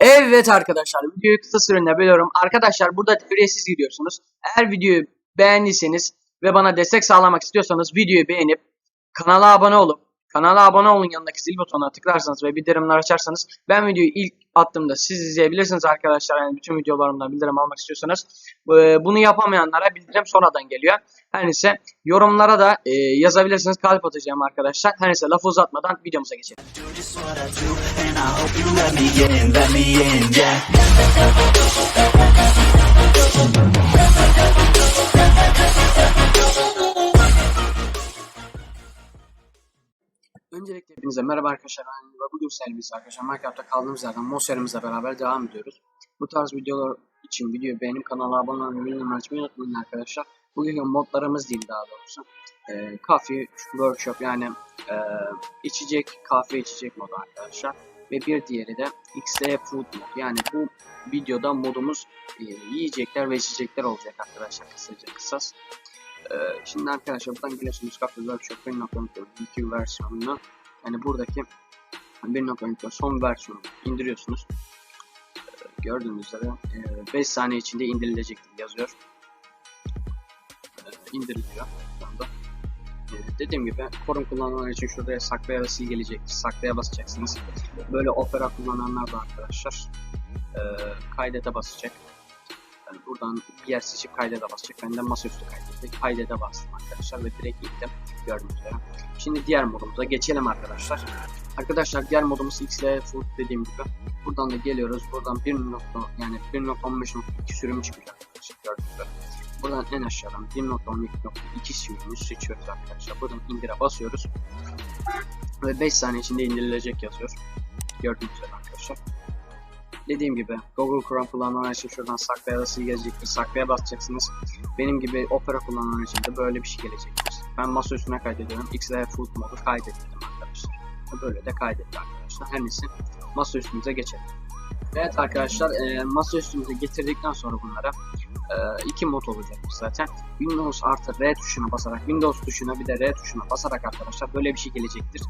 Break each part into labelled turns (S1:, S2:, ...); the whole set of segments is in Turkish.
S1: Evet arkadaşlar videoyu kısa sürede bölüyorum. Arkadaşlar burada ücretsiz gidiyorsunuz. Eğer videoyu beğendiyseniz ve bana destek sağlamak istiyorsanız videoyu beğenip kanala abone olup kanala abone olun yanındaki zil butonuna tıklarsanız ve bildirimler açarsanız ben videoyu ilk attığımda siz izleyebilirsiniz arkadaşlar. Yani bütün videolarımdan bildirim almak istiyorsanız Ee, bunu yapamayanlara bildirim sonradan geliyor. Her neyse yorumlara da e, yazabilirsiniz. Kalp atacağım arkadaşlar. Her neyse lafı uzatmadan videomuza geçelim.
S2: And I hope you let me in, let me in, yeah.
S1: Öncelikle hepinize merhaba arkadaşlar. Ben ve bugün servis arkadaşlar. Minecraft'ta kaldığımız yerden Monster'ımızla beraber devam ediyoruz. Bu tarz videolar için videoyu beğenip kanala abone olmayı bildirim açmayı unutmayın arkadaşlar. Bugünkü modlarımız değil daha doğrusu. Ee, coffee workshop yani e, içecek, kahve içecek modu arkadaşlar. Ve bir diğeri de XD food mod. Yani bu videoda modumuz e, yiyecekler ve içecekler olacak arkadaşlar kısaca kısas. Ee, şimdi arkadaşlar buradan geliyorsunuz Cafe Workshop 1.2 versiyonunu yani buradaki 1.2 son versiyonu indiriyorsunuz. Ee, gördüğünüz üzere 5 saniye içinde indirilecektir yazıyor. Ee, indiriliyor dediğim gibi forum kullananlar için şuraya saklaya da sil gelecektir. Saklaya basacaksınız. Böyle opera kullananlar da arkadaşlar e, kaydete basacak. Yani buradan bir yer seçip kaydede basacak. Ben de masaüstü kaydettim. Kaydede bastım arkadaşlar ve direkt gittim. Gördüğünüz üzere. Şimdi diğer modumuza geçelim arkadaşlar. Arkadaşlar diğer modumuz XL Food dediğim gibi. Buradan da geliyoruz. Buradan 1. Nokta, yani 1.15.2 sürümü çıkacak arkadaşlar. Gördüğünüz üzere. Buradan en aşağıdan 1.12.2 sürümü seçiyoruz arkadaşlar. Buradan indire basıyoruz. Ve 5 saniye içinde indirilecek yazıyor. Gördüğünüz üzere arkadaşlar. Dediğim gibi Google Chrome kullananlar için şuradan saklaya da gelecektir. Saklaya basacaksınız. Benim gibi Opera kullananlar için de böyle bir şey gelecektir. Ben masa üstüne kaydediyorum. XL Food modu kaydettim arkadaşlar. Böyle de kaydetti arkadaşlar. Her neyse masa üstümüze geçelim. Evet arkadaşlar e, masa üstümüze getirdikten sonra bunlara e, iki mod olacak zaten. Windows artı R tuşuna basarak Windows tuşuna bir de R tuşuna basarak arkadaşlar böyle bir şey gelecektir.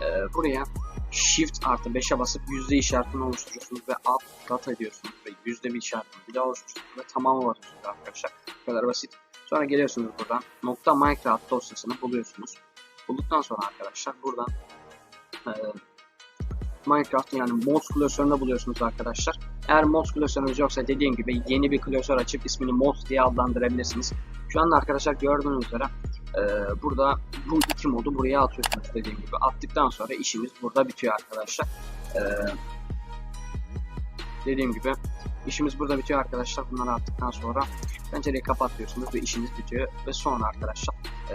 S1: E, buraya Shift artı 5'e basıp yüzde işaretini oluşturuyorsunuz ve alt data ediyorsunuz ve yüzde bir işaretini bir daha oluşturuyorsunuz ve tamamı basıyorsunuz arkadaşlar. Bu kadar basit. Sonra geliyorsunuz buradan nokta Minecraft dosyasını buluyorsunuz. Bulduktan sonra arkadaşlar buradan e, Minecraft yani mods klasöründe buluyorsunuz arkadaşlar. Eğer mods klasörünüz yoksa dediğim gibi yeni bir klasör açıp ismini mods diye adlandırabilirsiniz. Şu anda arkadaşlar gördüğünüz üzere e, burada bu iki modu buraya atıyorsunuz dediğim gibi. Attıktan sonra işimiz burada bitiyor arkadaşlar. E, dediğim gibi işimiz burada bitiyor arkadaşlar. Bunları attıktan sonra pencereyi kapatıyorsunuz ve işiniz bitiyor. Ve sonra arkadaşlar e,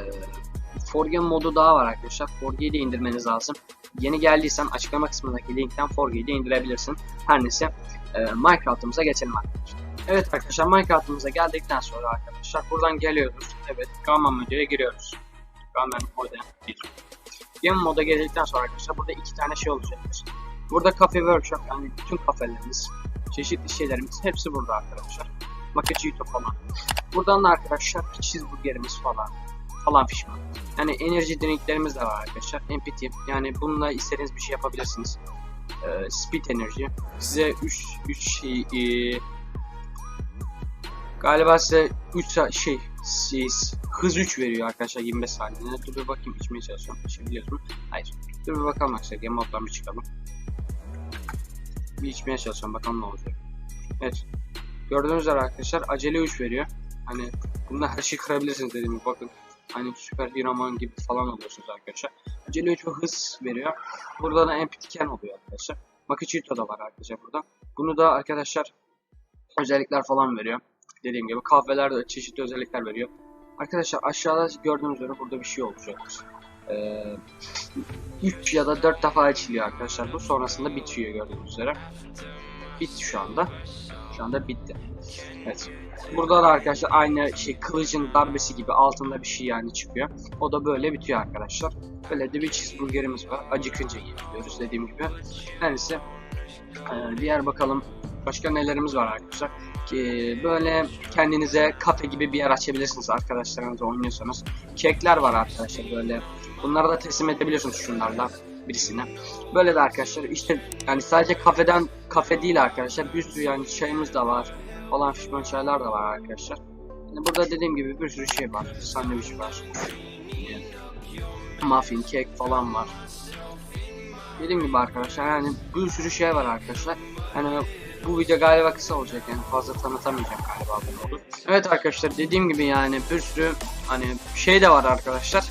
S1: Forgen modu daha var arkadaşlar. Forgen'i de indirmeniz lazım. Yeni geldiysen açıklama kısmındaki linkten Forgen'i de indirebilirsin. Her neyse e, Minecraft'ımıza geçelim arkadaşlar. Evet arkadaşlar Minecraft'ımıza geldikten sonra arkadaşlar buradan geliyoruz. Evet Gamma modüle giriyoruz. Gamma model 1. Game moda geldikten sonra arkadaşlar burada iki tane şey olacaktır. Burada cafe workshop yani bütün kafelerimiz, çeşitli şeylerimiz hepsi burada arkadaşlar. Makachito falan. Buradan da arkadaşlar cheeseburgerimiz falan falan fişman. Yani enerji drinklerimiz de var arkadaşlar. Empty yani bununla istediğiniz bir şey yapabilirsiniz. Ee, speed enerji. Size 3 3 şey e, Galiba size 3 şey siz hız 3 veriyor arkadaşlar 25 saniyede. Dur bir bakayım içmeye çalışıyorum. İçebiliyorsun. Hayır. Dur bir bakalım arkadaşlar. Game moddan bir çıkalım. Bir içmeye çalışıyorum bakalım ne olacak. Evet. Gördüğünüz üzere arkadaşlar acele 3 veriyor. Hani bunda her şeyi kırabilirsiniz dediğim gibi bakın. Hani süper dinaman gibi falan oluyorsunuz arkadaşlar. Acele 3 ve hız veriyor. Burada da empty can oluyor arkadaşlar. Makachito da var arkadaşlar burada. Bunu da arkadaşlar özellikler falan veriyor. Dediğim gibi kahvelerde çeşitli özellikler veriyor. Arkadaşlar aşağıda gördüğünüz üzere burada bir şey olacaktır. Ee, 3 ya da 4 defa açılıyor arkadaşlar. Bu sonrasında bitiyor gördüğünüz üzere. Bitti şu anda. Şu anda bitti. Evet. Burada da arkadaşlar aynı şey kılıcın darbesi gibi altında bir şey yani çıkıyor. O da böyle bitiyor arkadaşlar. Böyle de bir cheeseburgerimiz var. Acıkınca yiyebiliyoruz dediğim gibi. Her neyse. Ee, diğer bakalım başka nelerimiz var arkadaşlar. Ki böyle kendinize kafe gibi bir yer açabilirsiniz arkadaşlarınızla oynuyorsanız. Kekler var arkadaşlar böyle. Bunları da teslim edebiliyorsunuz şunlarla. Birisine. Böyle de arkadaşlar işte yani sadece kafeden kafe değil arkadaşlar bir sürü yani çayımız da var falan fişman çaylar da var arkadaşlar. Yani burada dediğim gibi bir sürü şey var. Sandviç var. Muffin, kek falan var. Dediğim gibi arkadaşlar yani bir sürü şey var arkadaşlar. Yani bu video galiba kısa olacak yani fazla tanıtamayacağım galiba bu modu. Evet arkadaşlar dediğim gibi yani bir sürü hani şey de var arkadaşlar.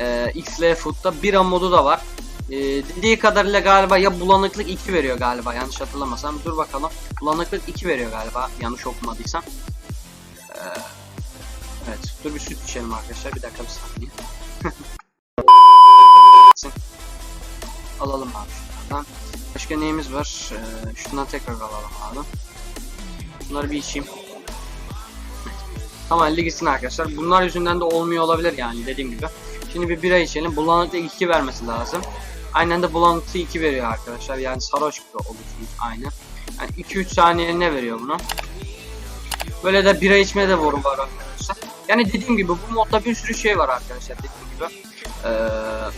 S1: Ee, XL Food'da bira modu da var. Ee, dediği kadarıyla galiba ya bulanıklık 2 veriyor galiba yanlış hatırlamasam. Dur bakalım. Bulanıklık 2 veriyor galiba yanlış okumadıysam. Ee, evet dur bir süt içelim arkadaşlar bir dakika bir saniye. alalım abi şunlardan. Başka neyimiz var? Ee, şundan tekrar alalım abi. Bunları bir içeyim. Tamam gitsin arkadaşlar. Bunlar yüzünden de olmuyor olabilir yani dediğim gibi. Şimdi bir bira içelim. Bulanıklı 2 vermesi lazım. Aynen de bulanıklı 2 veriyor arkadaşlar. Yani sarhoş gibi olursunuz aynı. Yani 2-3 saniye ne veriyor bunu? Böyle de bira içmeye de boru var arkadaşlar. Yani dediğim gibi bu modda bir sürü şey var arkadaşlar dediğim gibi. Ee,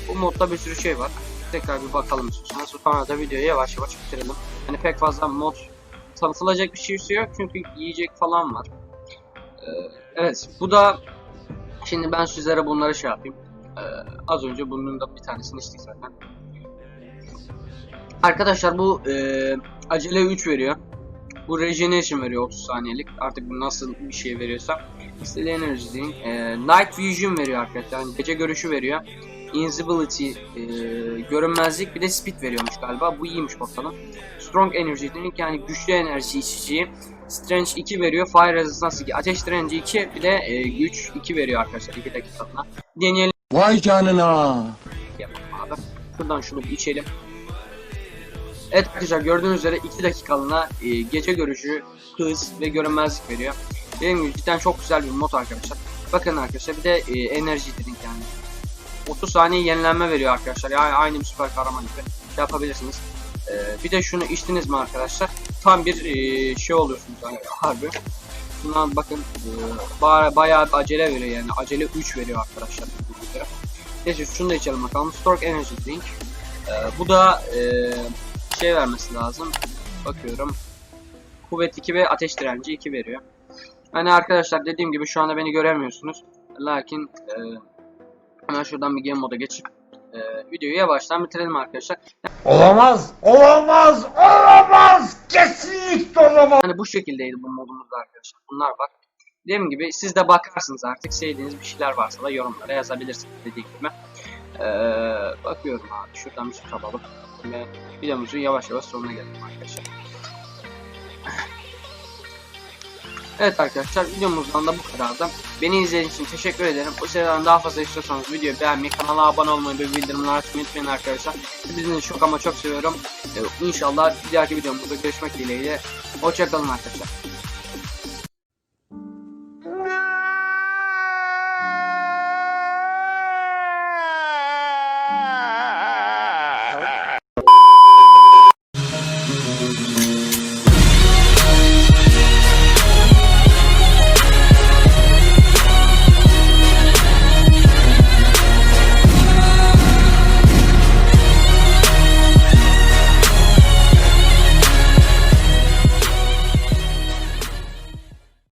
S1: bu modda bir sürü şey var. Tekrar bir bakalım istiyorsanız. Sonra da videoyu yavaş yavaş bitirelim. Hani pek fazla mod tanıtılacak bir şey yok çünkü yiyecek falan var. Ee, evet bu da şimdi ben sizlere bunları şey yapayım. Ee, az önce bunun da bir tanesini içtik zaten. Arkadaşlar bu e, acele 3 veriyor. Bu regeneration veriyor 30 saniyelik. Artık bu nasıl bir şey veriyorsa. İstediğin enerji deyin. E, night vision veriyor arkadaşlar. Yani gece görüşü veriyor. Invisibility, e, görünmezlik bir de speed veriyormuş galiba. Bu iyiymiş bakalım. Strong energy dedik yani güçlü enerji içeceği. Strength 2 veriyor. Fire resistance 2. Ateş direnci 2 bir de e, güç 2 veriyor arkadaşlar 2 dakikalığına. Deneyelim
S3: Vay canına.
S1: Şuradan şunu içelim. Evet arkadaşlar gördüğünüz üzere 2 dakikalığına e, gece görüşü, hız ve görünmezlik veriyor. Dediğim gibi cidden çok güzel bir mod arkadaşlar. Bakın arkadaşlar bir de e, enerji drink yani. 30 saniye yenilenme veriyor arkadaşlar. Yani aynı bir süper kahraman gibi şey yapabilirsiniz. E, bir de şunu içtiniz mi arkadaşlar? Tam bir e, şey oluyorsunuz yani, harbi. Şuna bakın e, ba- bayağı bir acele veriyor yani. Acele 3 veriyor arkadaşlar. Neyse şunu da içelim bakalım. Stork Energy Drink. E, bu da e, şey vermesi lazım. Bakıyorum. Kuvvet 2 ve ateş direnci 2 veriyor. Hani arkadaşlar dediğim gibi şu anda beni göremiyorsunuz. Lakin e, hemen şuradan bir game moda geçip e, videoyu yavaştan bitirelim arkadaşlar.
S3: Olamaz, olamaz, olamaz. Kesinlikle olamaz.
S1: Hani bu şekildeydi bu modumuzda arkadaşlar. Bunlar var. Dediğim gibi siz de bakarsınız artık sevdiğiniz bir şeyler varsa da yorumlara yazabilirsiniz dediğim gibi. Ee, bakıyorum abi şuradan şey alalım ve videomuzun yavaş yavaş sonuna gelelim arkadaşlar. Evet arkadaşlar videomuzdan da bu kadardı. Beni izlediğiniz için teşekkür ederim. Bu seriden daha fazla istiyorsanız videoyu beğenmeyi, kanala abone olmayı ve bildirimleri açmayı unutmayın arkadaşlar. Hepinizi çok ama çok seviyorum. Ee, inşallah bir dahaki videomuzda görüşmek dileğiyle. Hoşçakalın arkadaşlar.